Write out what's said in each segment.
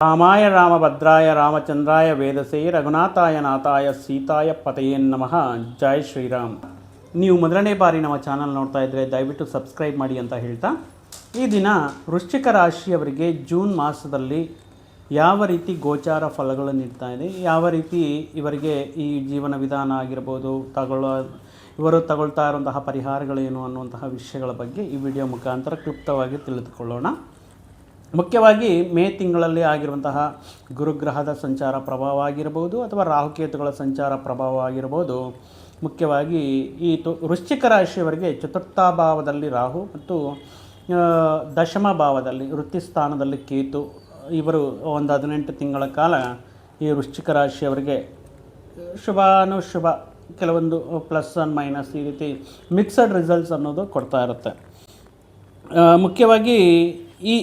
ರಾಮಾಯ ರಾಮಭದ್ರಾಯ ರಾಮಚಂದ್ರಾಯ ವೇದಸೇ ರಘುನಾಥಾಯ ನಾಥಾಯ ಸೀತಾಯ ಪತೆಯೇ ನಮಃ ಜೈ ಶ್ರೀರಾಮ್ ನೀವು ಮೊದಲನೇ ಬಾರಿ ನಮ್ಮ ಚಾನಲ್ ನೋಡ್ತಾ ಇದ್ದರೆ ದಯವಿಟ್ಟು ಸಬ್ಸ್ಕ್ರೈಬ್ ಮಾಡಿ ಅಂತ ಹೇಳ್ತಾ, ಈ ದಿನ ವೃಶ್ಚಿಕ ರಾಶಿಯವರಿಗೆ ಜೂನ್ ಮಾಸದಲ್ಲಿ ಯಾವ ರೀತಿ ಗೋಚಾರ ಫಲಗಳು ನೀಡ್ತಾ ಇದೆ, ಯಾವ ರೀತಿ ಇವರಿಗೆ ಈ ಜೀವನ ವಿಧಾನ ಆಗಿರ್ಬೋದು, ತಗೊಳ್ಳೋ, ಇವರು ತಗೊಳ್ತಾ ಇರುವಂತಹ ಪರಿಹಾರಗಳೇನು ಅನ್ನುವಂತಹ ವಿಷಯಗಳ ಬಗ್ಗೆ ಈ ವಿಡಿಯೋ ಮುಖಾಂತರ ಕ್ಲುಪ್ತವಾಗಿ ತಿಳಿದುಕೊಳ್ಳೋಣ. ಮುಖ್ಯವಾಗಿ ಮೇ ತಿಂಗಳಲ್ಲಿ ಆಗಿರುವಂತಹ ಗುರುಗ್ರಹದ ಸಂಚಾರ ಪ್ರಭಾವ ಆಗಿರ್ಬೋದು ಅಥವಾ ರಾಹುಕೇತುಗಳ ಸಂಚಾರ ಪ್ರಭಾವ ಆಗಿರ್ಬೋದು, ಮುಖ್ಯವಾಗಿ ಈ ತು, ವೃಶ್ಚಿಕ ರಾಶಿಯವರಿಗೆ ಚತುರ್ಥ ಭಾವದಲ್ಲಿ ರಾಹು ಮತ್ತು ದಶಮ ಭಾವದಲ್ಲಿ ವೃತ್ತಿ ಸ್ಥಾನದಲ್ಲಿ ಕೇತು, ಇವರು ಒಂದು ಹದಿನೆಂಟು ತಿಂಗಳ ಕಾಲ ಈ ವೃಶ್ಚಿಕ ರಾಶಿಯವರಿಗೆ ಶುಭಾನುಶುಭ, ಕೆಲವೊಂದು ಪ್ಲಸ್ ಆ್ಯಂಡ್ ಮೈನಸ್ ಈ ರೀತಿ ಮಿಕ್ಸಡ್ ರಿಸಲ್ಟ್ಸ್ ಅನ್ನೋದು ಕೊಡ್ತಾ ಇರುತ್ತೆ. ಮುಖ್ಯವಾಗಿ ಈ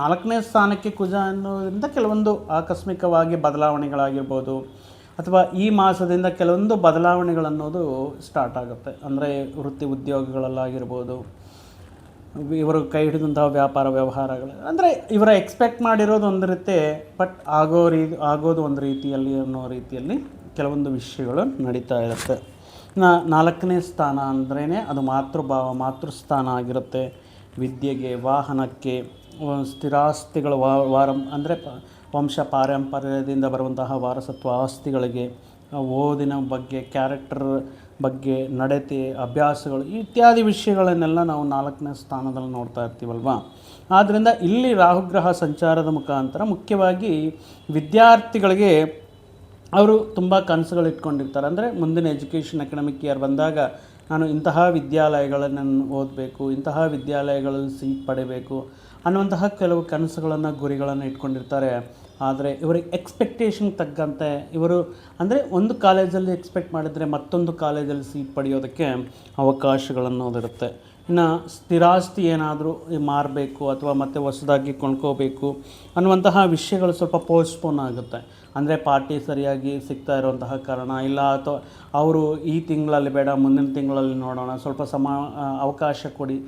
ನಾಲ್ಕನೇ ಸ್ಥಾನಕ್ಕೆ ಕುಜ ಅನ್ನೋದರಿಂದ ಕೆಲವೊಂದು ಆಕಸ್ಮಿಕವಾಗಿ ಬದಲಾವಣೆಗಳಾಗಿರ್ಬೋದು, ಅಥವಾ ಈ ಮಾಸದಿಂದ ಕೆಲವೊಂದು ಬದಲಾವಣೆಗಳನ್ನೋದು ಸ್ಟಾರ್ಟ್ ಆಗುತ್ತೆ. ಅಂದರೆ ವೃತ್ತಿ ಉದ್ಯೋಗಗಳಲ್ಲಾಗಿರ್ಬೋದು, ಇವರು ಕೈ ಹಿಡಿದಂತಹ ವ್ಯಾಪಾರ ವ್ಯವಹಾರಗಳು. ಅಂದರೆ ಇವರ ಎಕ್ಸ್ಪೆಕ್ಟ್ ಮಾಡಿರೋದು ಒಂದು ರೀತಿ ಬಟ್ ಆಗೋ ರೀ, ಆಗೋದು ಒಂದು ರೀತಿಯಲ್ಲಿ ಅನ್ನೋ ರೀತಿಯಲ್ಲಿ ಕೆಲವೊಂದು ವಿಷಯಗಳು ನಡೀತಾ ಇರುತ್ತೆ. ನಾಲ್ಕನೇ ಸ್ಥಾನ ಅಂದ್ರೇ ಅದು ಮಾತೃಭಾವ, ಮಾತೃಸ್ಥಾನ ಆಗಿರುತ್ತೆ. ವಿದ್ಯೆಗೆ, ವಾಹನಕ್ಕೆ ಸ್ಥಿರಾಸ್ತಿಗಳ ವಾರಂ, ಅಂದರೆ ವಂಶ ಪಾರಂಪರ್ಯದಿಂದ ಬರುವಂತಹ ವಾರಸತ್ವ ಆಸ್ತಿಗಳಿಗೆ ಓದಿನ ಬಗ್ಗೆ ಕ್ಯಾರೆಕ್ಟರ್ ಬಗ್ಗೆ, ನಡತೆ, ಅಭ್ಯಾಸಗಳು ಇತ್ಯಾದಿ ವಿಷಯಗಳನ್ನೆಲ್ಲ ನಾವು ನಾಲ್ಕನೇ ಸ್ಥಾನದಲ್ಲಿ ನೋಡ್ತಾ ಇರ್ತೀವಲ್ವಾ? ಆದ್ದರಿಂದ ಇಲ್ಲಿ ರಾಹುಗ್ರಹ ಸಂಚಾರದ ಮುಖಾಂತರ ಮುಖ್ಯವಾಗಿ ವಿದ್ಯಾರ್ಥಿಗಳಿಗೆ ಅವರು ತುಂಬ ಕನಸುಗಳು ಇಟ್ಕೊಂಡಿರ್ತಾರೆ. ಅಂದರೆ ಮುಂದಿನ ಎಜುಕೇಷನ್ ಅಕಾಡೆಮಿಕ್ ಇಯರ್ ಬಂದಾಗ ನಾನು ಇಂತಹ ವಿದ್ಯಾಲಯಗಳನ್ನು ಓದಬೇಕು, ಇಂತಹ ವಿದ್ಯಾಲಯಗಳಲ್ಲಿ ಸೀಟ್ ಪಡಿಬೇಕು ಅನ್ನುವಂತಹ ಕೆಲವು ಕನಸುಗಳನ್ನು, ಗುರಿಗಳನ್ನು ಇಟ್ಕೊಂಡಿರ್ತಾರೆ. ಆದರೆ ಇವರಿಗೆ ಎಕ್ಸ್ಪೆಕ್ಟೇಷನ್ ತಕ್ಕಂತೆ ಇವರು ಅಂದರೆ ಒಂದು ಕಾಲೇಜಲ್ಲಿ ಎಕ್ಸ್ಪೆಕ್ಟ್ ಮಾಡಿದರೆ ಮತ್ತೊಂದು ಕಾಲೇಜಲ್ಲಿ ಸೀಟ್ ಪಡೆಯೋದಕ್ಕೆ ಅವಕಾಶಗಳನ್ನೋದಿರುತ್ತೆ ಇನ್ನು ಸ್ಥಿರಾಸ್ತಿ ಏನಾದರೂ ಮಾರಬೇಕು ಅಥವಾ ಮತ್ತೆ ಹೊಸದಾಗಿ ಕೊಂಡ್ಕೋಬೇಕು ಅನ್ನುವಂತಹ ವಿಷಯಗಳು ಸ್ವಲ್ಪ ಪೋಸ್ಟ್ಪೋನ್ ಆಗುತ್ತೆ. ಅಂದರೆ ಪಾರ್ಟಿ ಸರಿಯಾಗಿ ಸಿಗ್ತಾ ಇರುವಂತಹ ಕಾರಣ, ಇಲ್ಲ ಅಥವಾ ಅವರು ಈ ತಿಂಗಳಲ್ಲಿ ಬೇಡ, ಮುಂದಿನ ತಿಂಗಳಲ್ಲಿ ನೋಡೋಣ, ಸ್ವಲ್ಪ ಸಮ ಅವಕಾಶ ಕೊಡಿ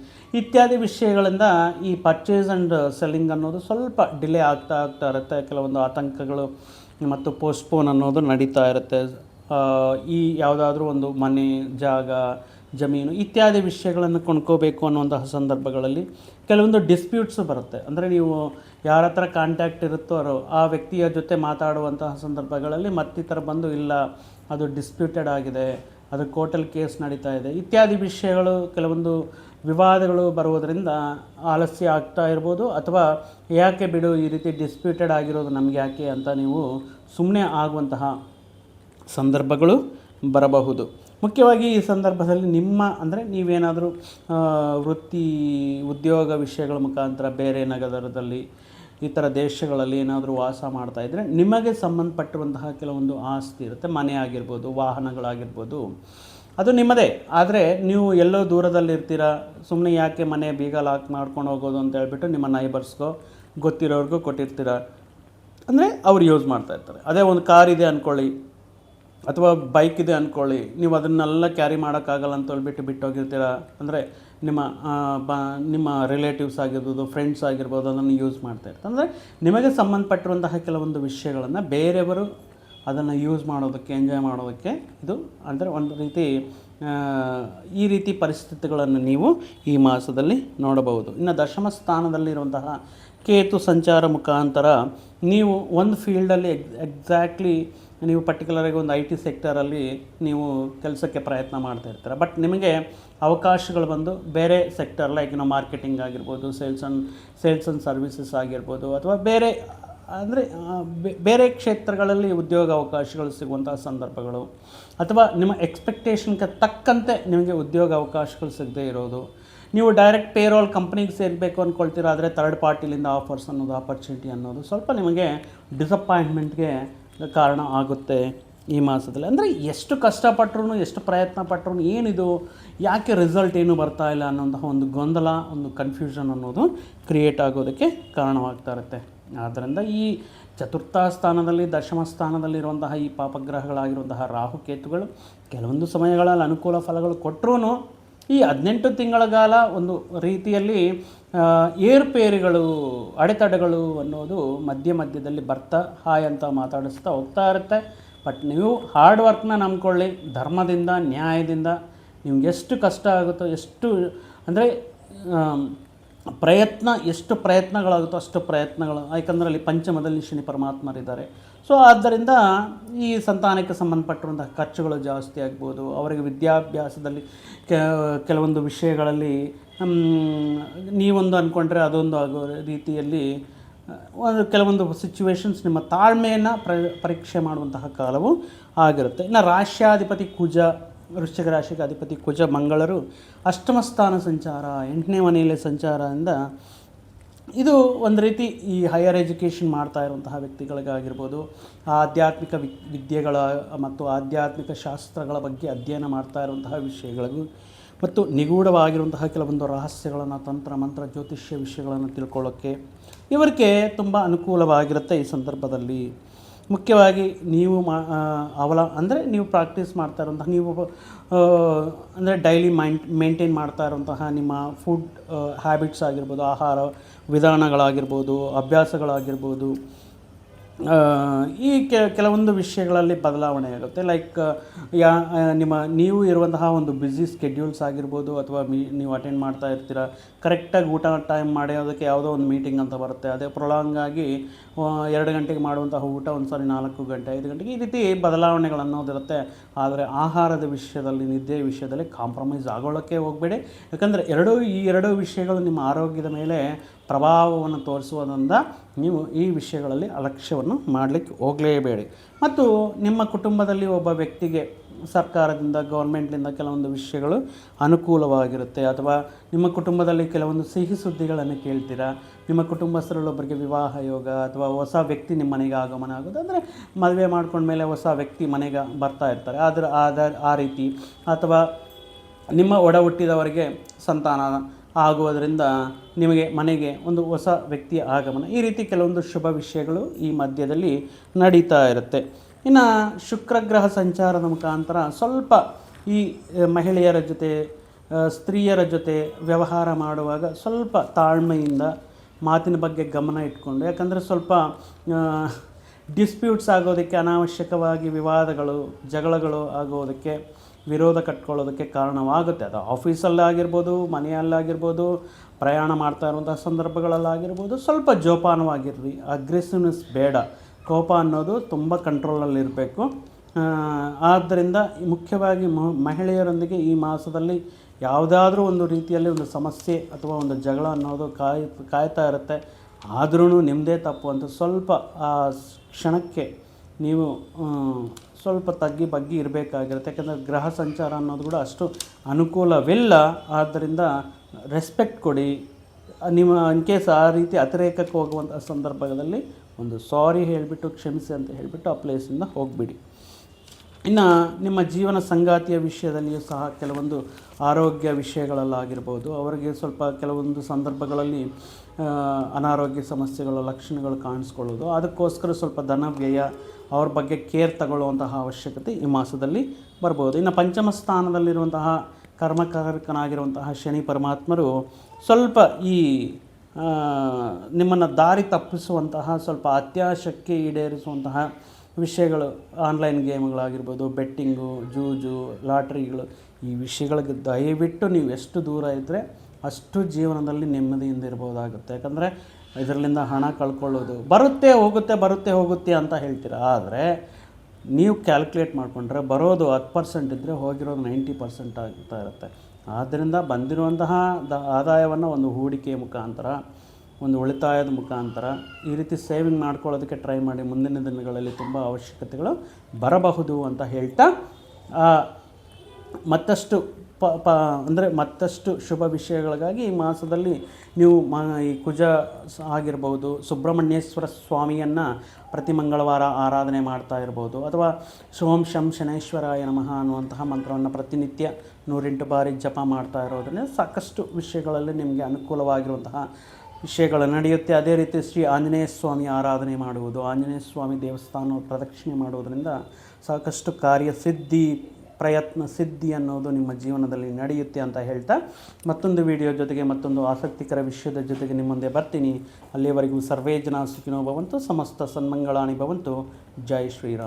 ಇತ್ಯಾದಿ ವಿಷಯಗಳಿಂದ ಈ ಪರ್ಚೇಸ್ ಆ್ಯಂಡ್ ಸೆಲ್ಲಿಂಗ್ ಅನ್ನೋದು ಸ್ವಲ್ಪ ಡಿಲೇ ಆಗ್ತಾ ಆಗ್ತಾ ಇರುತ್ತೆ. ಕೆಲವೊಂದು ಆತಂಕಗಳು ಮತ್ತು ಪೋಸ್ಟ್ಪೋನ್ ಅನ್ನೋದು ನಡೀತಾ ಇರುತ್ತೆ. ಈ ಯಾವುದಾದ್ರೂ ಒಂದು ಮನೆ, ಜಾಗ ಜಮೀನು ಇತ್ಯಾದಿ ವಿಷಯಗಳನ್ನು ಕೊಂಡ್ಕೋಬೇಕು ಅನ್ನುವಂತಹ ಸಂದರ್ಭಗಳಲ್ಲಿ ಕೆಲವೊಂದು ಡಿಸ್ಪ್ಯೂಟ್ಸು ಬರುತ್ತೆ. ಅಂದರೆ ನೀವು ಯಾರ ಹತ್ರ ಕಾಂಟ್ಯಾಕ್ಟ್ ಇರುತ್ತೋ ಆ ವ್ಯಕ್ತಿಯ ಜೊತೆ ಮಾತಾಡುವಂತಹ ಸಂದರ್ಭಗಳಲ್ಲಿ ಮತ್ತಿತರ ಬಂದು, ಇಲ್ಲ, ಅದು ಡಿಸ್ಪ್ಯೂಟೆಡ್ ಆಗಿದೆ, ಅದು ಕೋರ್ಟಲ್ಲಿ ಕೇಸ್ ನಡೀತಾ ಇದೆ, ಇತ್ಯಾದಿ ವಿಷಯಗಳು ಕೆಲವೊಂದು ವಿವಾದಗಳು ಬರುವುದರಿಂದ ಆಲಸ್ಯ ಆಗ್ತಾ ಇರ್ಬೋದು. ಅಥವಾ ಯಾಕೆ ಬಿಡು, ಈ ರೀತಿ ಡಿಸ್ಪ್ಯೂಟೆಡ್ ಆಗಿರೋದು ನಮ್ಗೆ ಯಾಕೆ ಅಂತ ನೀವು ಸುಮ್ಮನೆ ಆಗುವಂತಹ ಸಂದರ್ಭಗಳು ಬರಬಹುದು. ಮುಖ್ಯವಾಗಿ ಈ ಸಂದರ್ಭದಲ್ಲಿ ನಿಮ್ಮ, ಅಂದರೆ ನೀವೇನಾದರೂ ವೃತ್ತಿ ಉದ್ಯೋಗ ವಿಷಯಗಳ ಮುಖಾಂತರ ಬೇರೆ ನಗರದಲ್ಲಿ ಈ ಥರ ದೇಶಗಳಲ್ಲಿ ಏನಾದರೂ ವಾಸ ಮಾಡ್ತಾ ಇದ್ದರೆ ನಿಮಗೆ ಸಂಬಂಧಪಟ್ಟಿರುವಂತಹ ಕೆಲವೊಂದು ಆಸ್ತಿ ಇರುತ್ತೆ. ಮನೆ ಆಗಿರ್ಬೋದು, ವಾಹನಗಳಾಗಿರ್ಬೋದು, ಅದು ನಿಮ್ಮದೇ. ಆದರೆ ನೀವು ಎಲ್ಲೋ ದೂರದಲ್ಲಿರ್ತೀರ ಸುಮ್ಮನೆ ಯಾಕೆ ಮನೆ ಬೀಗ ಲಾಕ್ ಮಾಡ್ಕೊಂಡು ಹೋಗೋದು ಅಂತ ಹೇಳ್ಬಿಟ್ಟು ನಿಮ್ಮ ನೈಬರ್ಸ್ಗೋ ಗೊತ್ತಿರೋರಿಗೂ ಕೊಟ್ಟಿರ್ತೀರ? ಅಂದರೆ ಅವ್ರು ಯೂಸ್ ಮಾಡ್ತಾ ಇರ್ತಾರೆ. ಅದೇ ಒಂದು ಕಾರ್ ಇದೆ ಅಂದ್ಕೊಳ್ಳಿ ಅಥವಾ ಬೈಕ್ ಇದೆ ಅಂದ್ಕೊಳ್ಳಿ ನೀವು ಅದನ್ನೆಲ್ಲ ಕ್ಯಾರಿ ಮಾಡೋಕ್ಕಾಗಲ್ಲ ಅಂತ ಹೇಳ್ಬಿಟ್ಟು ಬಿಟ್ಟೋಗಿರ್ತೀರ? ಅಂದರೆ ನಿಮ್ಮ ಬ, ನಿಮ್ಮ ರಿಲೇಟಿವ್ಸ್ ಆಗಿರ್ಬೋದು ಫ್ರೆಂಡ್ಸ್ ಆಗಿರ್ಬೋದು, ಅದನ್ನು ಯೂಸ್ ಮಾಡ್ತಾ ಇರ್ತಾರೆ. ಅಂದರೆ ನಿಮಗೆ ಸಂಬಂಧಪಟ್ಟಿರುವಂತಹ ಕೆಲವೊಂದು ವಿಷಯಗಳನ್ನು ಬೇರೆಯವರು ಅದನ್ನು ಯೂಸ್ ಮಾಡೋದಕ್ಕೆ ಎಂಜಾಯ್ ಮಾಡೋದಕ್ಕೆ ಇದು ಅಂದರೆ ಒಂದು ರೀತಿ ಈ ರೀತಿ ಪರಿಸ್ಥಿತಿಗಳನ್ನು ನೀವು ಈ ಮಾಸದಲ್ಲಿ ನೋಡಬಹುದು. ಇನ್ನು ದಶಮ ಸ್ಥಾನದಲ್ಲಿರುವಂತಹ ಕೇತು ಸಂಚಾರ ಮುಖಾಂತರ ನೀವು ಒಂದು ಫೀಲ್ಡಲ್ಲಿ ಎಕ್ ಎಕ್ಸಾಕ್ಟ್ಲಿ ನೀವು ಪರ್ಟಿಕ್ಯುಲರಾಗಿ ಒಂದು ಐ ಟಿ ಸೆಕ್ಟರಲ್ಲಿ ನೀವು ಕೆಲಸಕ್ಕೆ ಪ್ರಯತ್ನ ಮಾಡ್ತಾ ಇರ್ತೀರ. ಬಟ್ ನಿಮಗೆ ಅವಕಾಶಗಳು ಬಂದು ಬೇರೆ ಸೆಕ್ಟರ್ ಲೈಕ್ ನಾವು ಮಾರ್ಕೆಟಿಂಗ್ ಆಗಿರ್ಬೋದು sales and sales and services ಆಗಿರ್ಬೋದು, ಅಥವಾ ಬೇರೆ, ಅಂದರೆ ಬೇರೆ ಕ್ಷೇತ್ರಗಳಲ್ಲಿ ಉದ್ಯೋಗ ಅವಕಾಶಗಳು ಸಿಗುವಂತಹ ಸಂದರ್ಭಗಳು, ಅಥವಾ ನಿಮ್ಮ ಎಕ್ಸ್ಪೆಕ್ಟೇಷನ್ಗೆ ತಕ್ಕಂತೆ ನಿಮಗೆ ಉದ್ಯೋಗ ಅವಕಾಶಗಳು ಸಿಗದೇ ಇರೋದು. ನೀವು ಡೈರೆಕ್ಟ್ ಪೇರೋಲ್ ಕಂಪ್ನಿಗೆ ಸೇರಬೇಕು ಅಂದ್ಕೊಳ್ತೀರ ಆದರೆ ಥರ್ಡ್ ಪಾರ್ಟಿಲಿಂದ ಆಫರ್ಸ್ ಅನ್ನೋದು ಆಪರ್ಚುನಿಟಿ ಅನ್ನೋದು ಸ್ವಲ್ಪ ನಿಮಗೆ ಡಿಸಪಾಯಿಂಟ್ಮೆಂಟ್ಗೆ ಕಾರಣ ಆಗುತ್ತೆ ಈ ಮಾಸದಲ್ಲಿ. ಅಂದರೆ ಎಷ್ಟು ಕಷ್ಟಪಟ್ಟರು ಎಷ್ಟು ಪ್ರಯತ್ನ ಪಟ್ಟರು ಏನಿದು, ಯಾಕೆ ರಿಸಲ್ಟ್ ಏನು ಬರ್ತಾ ಇಲ್ಲ ಅನ್ನೋಂತಹ ಒಂದು ಗೊಂದಲ, ಒಂದು ಕನ್ಫ್ಯೂಷನ್ ಅನ್ನೋದು ಕ್ರಿಯೇಟ್ ಆಗೋದಕ್ಕೆ ಕಾರಣವಾಗ್ತಾ ಇರುತ್ತೆ. ಆದ್ದರಿಂದ ಈ ಚತುರ್ಥ ಸ್ಥಾನದಲ್ಲಿ, ದಶಮ ಸ್ಥಾನದಲ್ಲಿರುವಂತಹ ಈ ಪಾಪಗ್ರಹಗಳಾಗಿರುವಂತಹ ರಾಹುಕೇತುಗಳು ಕೆಲವೊಂದು ಸಮಯಗಳಲ್ಲಿ ಅನುಕೂಲ ಫಲಗಳು ಕೊಟ್ಟರೂ ಈ ಹದಿನೆಂಟು ತಿಂಗಳ ಕಾಲ ಒಂದು ರೀತಿಯಲ್ಲಿ ಏರುಪೇರುಗಳು, ಅಡೆತಡೆಗಳು ಅನ್ನೋದು ಮಧ್ಯ ಮಧ್ಯದಲ್ಲಿ ಬರ್ತಾ, ಹಾಯ್ ಅಂತ ಮಾತಾಡಿಸ್ತಾ ಹೋಗ್ತಾ ಇರುತ್ತೆ. ಬಟ್ ನೀವು ಹಾರ್ಡ್ ವರ್ಕ್ನ ನಂಬ್ಕೊಳ್ಳಿ, ಧರ್ಮದಿಂದ, ನ್ಯಾಯದಿಂದ ನಿಮ್ಗೆ ಎಷ್ಟು ಕಷ್ಟ ಆಗುತ್ತೋ, ಎಷ್ಟು, ಅಂದರೆ ಪ್ರಯತ್ನ, ಎಷ್ಟು ಪ್ರಯತ್ನಗಳಾಗುತ್ತೋ ಅಷ್ಟು ಪ್ರಯತ್ನಗಳು. ಯಾಕಂದರೆ ಅಲ್ಲಿ ಪಂಚಮದಲ್ಲಿ ಶನಿ ಪರಮಾತ್ಮರಿದ್ದಾರೆ. ಸೊ ಆದ್ದರಿಂದ ಈ ಸಂತಾನಕ್ಕೆ ಸಂಬಂಧಪಟ್ಟಿರುವಂತಹ ಖರ್ಚುಗಳು ಜಾಸ್ತಿ ಆಗ್ಬೋದು. ಅವರಿಗೆ ವಿದ್ಯಾಭ್ಯಾಸದಲ್ಲಿ ಕೆಲವೊಂದು ವಿಷಯಗಳಲ್ಲಿ ನೀವೊಂದು ಅಂದ್ಕೊಂಡ್ರೆ ಅದೊಂದು ಆಗೋ ರೀತಿಯಲ್ಲಿ, ಒಂದು ಕೆಲವೊಂದು ಸಿಚುವೇಶನ್ಸ್ ನಿಮ್ಮ ತಾಳ್ಮೆಯನ್ನು ಪ್ರ, ಪರೀಕ್ಷೆ ಮಾಡುವಂತಹ ಕಾಲವು ಆಗಿರುತ್ತೆ. ಇನ್ನು ರಾಷ್ಟ್ರಾಧಿಪತಿ ಕುಜ ವೃಶ್ಚಿಕ ರಾಶಿಗೆ ಅಧಿಪತಿ ಕುಜ ಮಂಗಳರು ಅಷ್ಟಮ ಸ್ಥಾನ ಸಂಚಾರ, ಎಂಟನೇ ಮನೆಯಲ್ಲಿ ಸಂಚಾರದಿಂದ ಇದು ಒಂದು ರೀತಿ ಈ ಹೈಯರ್ ಎಜುಕೇಷನ್ ಮಾಡ್ತಾ ಇರುವಂತಹ ವ್ಯಕ್ತಿಗಳಿಗಾಗಿರ್ಬೋದು. ಆಧ್ಯಾತ್ಮಿಕ ವಿದ್ಯೆಗಳ ಮತ್ತು ಆಧ್ಯಾತ್ಮಿಕ ಶಾಸ್ತ್ರಗಳ ಬಗ್ಗೆ ಅಧ್ಯಯನ ಮಾಡ್ತಾ ಇರುವಂತಹ ವಿಷಯಗಳಿಗೂ ಮತ್ತು ನಿಗೂಢವಾಗಿರುವಂತಹ ಕೆಲವೊಂದು ರಹಸ್ಯಗಳನ್ನು, ತಂತ್ರ, ಮಂತ್ರ, ಜ್ಯೋತಿಷ್ಯ ವಿಷಯಗಳನ್ನು ತಿಳ್ಕೊಳ್ಳೋಕ್ಕೆ ಇವರಿಗೆ ತುಂಬ ಅನುಕೂಲವಾಗಿರುತ್ತೆ ಈ ಸಂದರ್ಭದಲ್ಲಿ. ಮುಖ್ಯವಾಗಿ ನೀವು ಮಾ ಅವಲ, ಅಂದರೆ ನೀವು ಪ್ರಾಕ್ಟೀಸ್ ಮಾಡ್ತಾ ಇರುವಂತಹ ನೀವು ಅಂದರೆ ಡೈಲಿ ಮೈಂಟ್ ಮೇಂಟೈನ್ ಮಾಡ್ತಾ ಇರುವಂತಹ ನಿಮ್ಮ ಫುಡ್ ಹ್ಯಾಬಿಟ್ಸ್ ಆಗಿರ್ಬೋದು, ಆಹಾರ ವಿಧಾನಗಳಾಗಿರ್ಬೋದು, ಅಭ್ಯಾಸಗಳಾಗಿರ್ಬೋದು ಈ ಕೆಲವೊಂದು ವಿಷಯಗಳಲ್ಲಿ ಬದಲಾವಣೆ ಆಗುತ್ತೆ. ಲೈಕ್ ಯಾ ನಿಮ್ಮ, ನೀವು ಇರುವಂತಹ ಒಂದು ಬ್ಯುಸಿ ಸ್ಕೆಡ್ಯೂಲ್ಸ್ ಆಗಿರ್ಬೋದು ಅಥವಾ ಮೀ, ನೀವು ಅಟೆಂಡ್ ಮಾಡ್ತಾ ಇರ್ತೀರ ಕರೆಕ್ಟಾಗಿ ಊಟ ಟೈಮ್ ಮಾಡೋದಕ್ಕೆ ಯಾವುದೋ ಒಂದು ಮೀಟಿಂಗ್ ಅಂತ ಬರುತ್ತೆ. ಅದೇ ಪ್ರೊಲಾಂಗ್ ಆಗಿ ಎರಡು ಗಂಟೆಗೆ ಮಾಡುವಂತಹ ಊಟ ಒಂದು ಸಾರಿ ನಾಲ್ಕು ಗಂಟೆ, ಐದು ಗಂಟೆಗೆ ಈ ರೀತಿ ಬದಲಾವಣೆಗಳು ಅನ್ನೋದಿರುತ್ತೆ. ಆದರೆ ಆಹಾರದ ವಿಷಯದಲ್ಲಿ, ನಿದ್ದೆ ವಿಷಯದಲ್ಲಿ ಕಾಂಪ್ರಮೈಸ್ ಆಗೋಳಕ್ಕೆ ಹೋಗಬೇಡಿ. ಯಾಕಂದರೆ ಎರಡೂ, ಈ ಎರಡೂ ವಿಷಯಗಳು ನಿಮ್ಮ ಆರೋಗ್ಯದ ಮೇಲೆ ಪ್ರಭಾವವನ್ನು ತೋರಿಸುವುದರಿಂದ ನೀವು ಈ ವಿಷಯಗಳಲ್ಲಿ ಅಲಕ್ಷ್ಯವನ್ನು ಮಾಡಲಿಕ್ಕೆ ಹೋಗಲೇಬೇಡಿ. ಮತ್ತು ನಿಮ್ಮ ಕುಟುಂಬದಲ್ಲಿ ಒಬ್ಬ ವ್ಯಕ್ತಿಗೆ ಸರ್ಕಾರದಿಂದ, ಗೌರ್ಮೆಂಟ್ನಿಂದ ಕೆಲವೊಂದು ವಿಷಯಗಳು ಅನುಕೂಲವಾಗಿರುತ್ತೆ. ಅಥವಾ ನಿಮ್ಮ ಕುಟುಂಬದಲ್ಲಿ ಕೆಲವೊಂದು ಸಿಹಿ ಸುದ್ದಿಗಳನ್ನು ಕೇಳ್ತೀರಾ? ನಿಮ್ಮ ಕುಟುಂಬಸ್ಥರಲ್ಲೊಬ್ಬರಿಗೆ ವಿವಾಹ ಯೋಗ ಅಥವಾ ಹೊಸ ವ್ಯಕ್ತಿ ನಿಮ್ಮ ಮನೆಗೆ ಆಗಮನ ಆಗೋದು ಅಂದರೆ ಮದುವೆ ಮಾಡ್ಕೊಂಡ್ಮೇಲೆ ಹೊಸ ವ್ಯಕ್ತಿ ಮನೆಗೆ ಬರ್ತಾ ಇರ್ತಾರೆ. ಆದರೆ ಆದ ಆ ರೀತಿ ಅಥವಾ ನಿಮ್ಮ ಒಡ ಹುಟ್ಟಿದವರಿಗೆ ಸಂತಾನ ಆಗುವುದರಿಂದ ನಿಮಗೆ ಮನೆಗೆ ಒಂದು ಹೊಸ ವ್ಯಕ್ತಿಯ ಆಗಮನ, ಈ ರೀತಿ ಕೆಲವೊಂದು ಶುಭ ವಿಷಯಗಳು ಈ ಮಧ್ಯದಲ್ಲಿ ನಡೀತಾ ಇರುತ್ತೆ. ಇನ್ನು ಶುಕ್ರಗ್ರಹ ಸಂಚಾರದ ಮುಖಾಂತರ ಸ್ವಲ್ಪ ಈ ಮಹಿಳೆಯರ ಜೊತೆ ಸ್ತ್ರೀಯರ ಜೊತೆ ವ್ಯವಹಾರ ಮಾಡುವಾಗ ಸ್ವಲ್ಪ ತಾಳ್ಮೆಯಿಂದ ಮಾತಿನ ಬಗ್ಗೆ ಗಮನ ಇಟ್ಕೊಂಡು, ಯಾಕಂದರೆ ಸ್ವಲ್ಪ ಡಿಸ್ಪ್ಯೂಟ್ಸ್ ಆಗೋದಕ್ಕೆ ಅನಾವಶ್ಯಕವಾಗಿ ವಿವಾದಗಳು, ಜಗಳಗಳು ಆಗೋದಕ್ಕೆ ವಿರೋಧ ಕಟ್ಕೊಳ್ಳೋದಕ್ಕೆ ಕಾರಣವಾಗುತ್ತೆ. ಅದು ಆಫೀಸಲ್ಲಾಗಿರ್ಬೋದು, ಮನೆಯಲ್ಲಾಗಿರ್ಬೋದು, ಪ್ರಯಾಣ ಮಾಡ್ತಾ ಇರುವಂಥ ಸಂದರ್ಭಗಳಲ್ಲಾಗಿರ್ಬೋದು, ಸ್ವಲ್ಪ ಜೋಪಾನವಾಗಿರ್ರಿ ಅಗ್ರೆಸಿವ್ನೆಸ್ ಬೇಡ. ಕೋಪ ಅನ್ನೋದು ತುಂಬ ಕಂಟ್ರೋಲಲ್ಲಿರಬೇಕು. ಆದ್ದರಿಂದ ಮುಖ್ಯವಾಗಿ ಮಹಿಳೆಯರೊಂದಿಗೆ ಈ ಮಾಸದಲ್ಲಿ ಯಾವುದಾದ್ರೂ ಒಂದು ರೀತಿಯಲ್ಲಿ ಒಂದು ಸಮಸ್ಯೆ ಅಥವಾ ಒಂದು ಜಗಳ ಅನ್ನೋದು ಕಾಯ್, ಕಾಯ್ತಾ ಇರುತ್ತೆ. ಆದ್ರೂ ನಿಮ್ಮದೇ ತಪ್ಪು ಅಂತ ಸ್ವಲ್ಪ ಆ ಕ್ಷಣಕ್ಕೆ ನೀವು ಸ್ವಲ್ಪ ತಗ್ಗಿ ಬಗ್ಗಿ ಇರಬೇಕಾಗಿರುತ್ತೆ. ಯಾಕಂದರೆ ಗ್ರಹ ಸಂಚಾರ ಅನ್ನೋದು ಕೂಡ ಅಷ್ಟು ಅನುಕೂಲವಿಲ್ಲ. ಆದ್ದರಿಂದ ರೆಸ್ಪೆಕ್ಟ್ ಕೊಡಿ. ನಿಮ್ಮ ಇನ್ ಕೇಸ್ ಆ ರೀತಿ ಅತಿರೇಕಕ್ಕೆ ಹೋಗುವಂಥ ಸಂದರ್ಭದಲ್ಲಿ ಒಂದು ಸಾರಿ ಹೇಳಿಬಿಟ್ಟು, ಕ್ಷಮಿಸಿ ಅಂತ ಹೇಳಿಬಿಟ್ಟು ಆ ಪ್ಲೇಸಿಂದ ಹೋಗಿಬಿಡಿ. ಇನ್ನು ನಿಮ್ಮ ಜೀವನ ಸಂಗಾತಿಯ ವಿಷಯದಲ್ಲಿಯೂ ಸಹ ಕೆಲವೊಂದು ಆರೋಗ್ಯ ವಿಷಯಗಳಲ್ಲಾಗಿರ್ಬೋದು. ಅವರಿಗೆ ಸ್ವಲ್ಪ ಕೆಲವೊಂದು ಸಂದರ್ಭಗಳಲ್ಲಿ ಅನಾರೋಗ್ಯ ಸಮಸ್ಯೆಗಳ, ಲಕ್ಷಣಗಳು ಕಾಣಿಸ್ಕೊಳ್ಳೋದು. ಅದಕ್ಕೋಸ್ಕರ ಸ್ವಲ್ಪ ಧನ ವ್ಯಯ, ಅವ್ರ ಬಗ್ಗೆ ಕೇರ್ ತಗೊಳ್ಳುವಂತಹ ಅವಶ್ಯಕತೆ ಈ ಮಾಸದಲ್ಲಿ ಬರ್ಬೋದು. ಇನ್ನು ಪಂಚಮ ಸ್ಥಾನದಲ್ಲಿರುವಂತಹ ಕರ್ಮಕಾರಕನಾಗಿರುವಂತಹ ಶನಿ ಪರಮಾತ್ಮರು ಸ್ವಲ್ಪ ಈ ನಿಮ್ಮನ್ನು ದಾರಿ ತಪ್ಪಿಸುವಂತಹ, ಸ್ವಲ್ಪ ಅತ್ಯಾಶಕ್ಕೆ ಈಡೇರಿಸುವಂತಹ ವಿಷಯಗಳು ಆನ್ಲೈನ್ ಗೇಮ್ಗಳಾಗಿರ್ಬೋದು ಬೆಟ್ಟಿಂಗು ಜೂಜು, ಲಾಟ್ರಿಗಳು, ಈ ವಿಷಯಗಳಿಗೆ ದಯವಿಟ್ಟು ನೀವು ಎಷ್ಟು ದೂರ ಇದ್ದರೆ ಅಷ್ಟು ಜೀವನದಲ್ಲಿ ನೆಮ್ಮದಿಯಿಂದ ಇರ್ಬೋದಾಗುತ್ತೆ. ಯಾಕಂದರೆ ಇದರಲ್ಲಿಂದ ಹಣ ಕಳ್ಕೊಳ್ಳೋದು, ಬರುತ್ತೆ ಹೋಗುತ್ತೆ ಬರುತ್ತೆ ಹೋಗುತ್ತೆ ಅಂತ ಹೇಳ್ತೀರ? ಆದರೆ ನೀವು ಕ್ಯಾಲ್ಕುಲೇಟ್ ಮಾಡಿಕೊಂಡ್ರೆ ಬರೋದು ಹತ್ತು ಪರ್ಸೆಂಟ್ ಇದ್ದರೆ ಹೋಗಿರೋದು ನೈಂಟಿ ಪರ್ಸೆಂಟ್ ಆಗ್ತಾ ಇರುತ್ತೆ. ಆದ್ದರಿಂದ ಬಂದಿರುವಂತಹ ದ, ಆದಾಯವನ್ನು ಒಂದು ಹೂಡಿಕೆ ಮುಖಾಂತರ ಒಂದು ಉಳಿತಾಯದ ಮುಖಾಂತರ ಈ ರೀತಿ ಸೇವಿಂಗ್ ಮಾಡ್ಕೊಳ್ಳೋದಕ್ಕೆ ಟ್ರೈ ಮಾಡಿ ಮುಂದಿನ ದಿನಗಳಲ್ಲಿ ತುಂಬ ಅವಶ್ಯಕತೆಗಳು ಬರಬಹುದು ಅಂತ ಹೇಳ್ತಾ ಮತ್ತಷ್ಟು ಪ ಪ, ಅಂದರೆ ಮತ್ತಷ್ಟು ಶುಭ ವಿಷಯಗಳಿಗಾಗಿ ಈ ಮಾಸದಲ್ಲಿ ನೀವು ಮ, ಈ ಕುಜ ಆಗಿರ್ಬೋದು, ಸುಬ್ರಹ್ಮಣ್ಯೇಶ್ವರ ಸ್ವಾಮಿಯನ್ನು ಪ್ರತಿ ಮಂಗಳವಾರ ಆರಾಧನೆ ಮಾಡ್ತಾ ಇರ್ಬೋದು, ಅಥವಾ ಸೋಂ ಶಂ ಶನೇಶ್ವರಾಯ ನಮಃ ಅನ್ನುವಂತಹ ಮಂತ್ರವನ್ನು ಪ್ರತಿನಿತ್ಯ ನೂರೆಂಟು ಬಾರಿ ಜಪ ಮಾಡ್ತಾ ಇರೋದ್ರಿಂದ ಸಾಕಷ್ಟು ವಿಷಯಗಳಲ್ಲಿ ನಿಮಗೆ ಅನುಕೂಲವಾಗಿರುವಂತಹ ವಿಷಯಗಳು ನಡೆಯುತ್ತೆ. ಅದೇ ರೀತಿ ಶ್ರೀ ಆಂಜನೇಯ ಸ್ವಾಮಿ ಆರಾಧನೆ ಮಾಡುವುದು, ಆಂಜನೇಯ ಸ್ವಾಮಿ ದೇವಸ್ಥಾನ ಪ್ರದಕ್ಷಿಣೆ ಮಾಡುವುದರಿಂದ ಸಾಕಷ್ಟು ಕಾರ್ಯ ಸಿದ್ಧಿ, ಪ್ರಯತ್ನ ಸಿದ್ಧಿ ಅನ್ನೋದು ನಿಮ್ಮ ಜೀವನದಲ್ಲಿ ನಡೆಯುತ್ತೆ ಅಂತ ಹೇಳ್ತಾ ಮತ್ತೊಂದು ವಿಡಿಯೋ ಜೊತೆಗೆ ಮತ್ತೊಂದು ಆಸಕ್ತಿಕರ ವಿಷಯದ ಜೊತೆಗೆ ನಿಮ್ಮ ಮುಂದೆ ಬರ್ತೀನಿ. ಅಲ್ಲಿಯವರೆಗೂ ಸರ್ವೇ ಜನ ಸುಖಿನೋ ಭವಂತು, ಸಮಸ್ತ ಸನ್ಮಂಗಳಾಣಿ ಭವಂತು. ಜೈ ಶ್ರೀರಾಮ್.